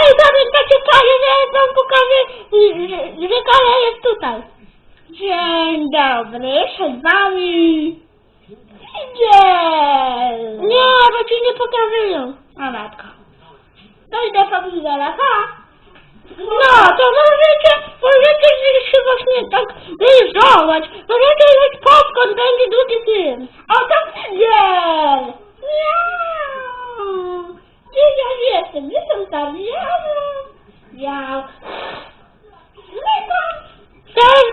Ej, pamiętacie Kalię, że wam pokażę, że, że Kalia jest tutaj. Dzień dobry, przed wami Figel. Nie, bo ci nie pokazują. A matko. To idę po Figela, ha? No, to możecie się właśnie tak wyjrzować. Możecie jeść popcorn, będzie długi film. Oto Figel! Miau! Gdzie ja jestem? Gdzie są tam? Miau! Też,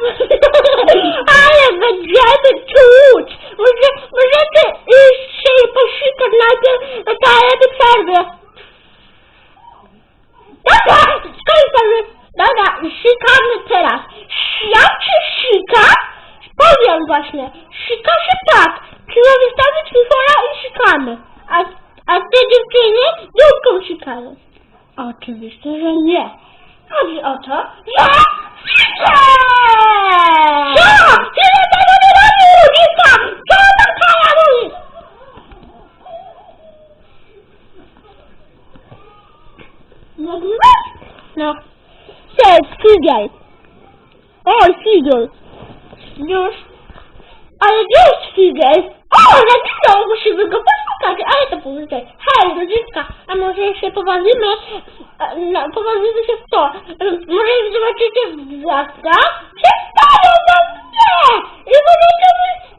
ale będziemy czuć! Może, możecie iść się posikać najpierw, dajemy przerwę. Dobra, skończymy. Dobra, sikamy teraz. Jak się sika? Powiem właśnie. Sika się tak. Wystawić Michola i sikamy. A, a te dziewczyny dupką sikają. Oczywiście, że nie. Chodzi o to, że sikę! Co? Tyle tego nie robi ludziska! Co tam Kaja mówi? Nagrywasz? No. Cześć, Figel. O, Figel. Już. Ale gdzie jest Figel? O, napisał, musimy go poszukać, ale to powiedzieć. Hej, rodziska, a może się pobawimy? E, No, pobawimy się w to. Może zobaczycie w gwiazda? Przestają nas nie! I możecie,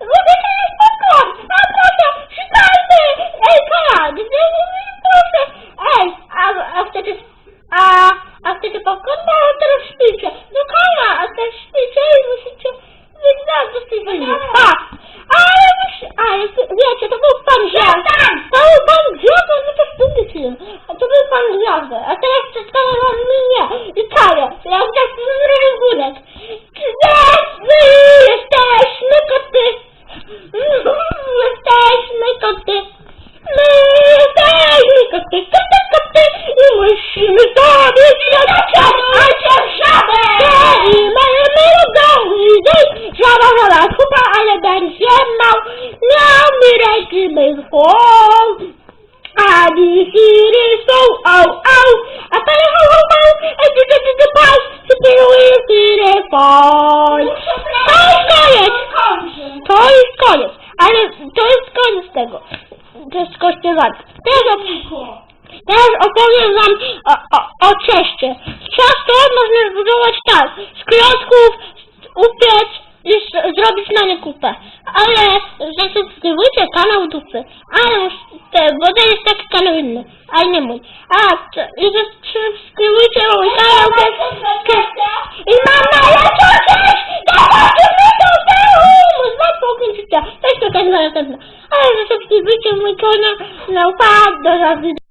możecie jeść popcorn! A proszę, szukajmy! Ej, Kaja, gdzie proszę? Ej, a, a wtedy a, a wtedy popcorn, no teraz śpicie. No Kaja, a teraz śpicie i musicie wygnać do tej ręki w chłop. A ho, ho. To jest koniec, to jest koniec, ale to jest koniec tego, to jest kośpiewanie. Teraz, teraz opowiem wam o, o, o cieście. Ciasto można zbudować tak, z klocków, upiec i zrobić na nie kupę. Dupy. Ale mus- te, bo to jest taki inny, ale nie mój. A, to, i zasubskrybujcie mój kanał też. I mam najlepszą cześć! Zobaczymy to temu! Z was pokończycie. Cześć, to kanał następna. Ale zasubskrybujcie mój kanał. No, pa, do zobaczenia.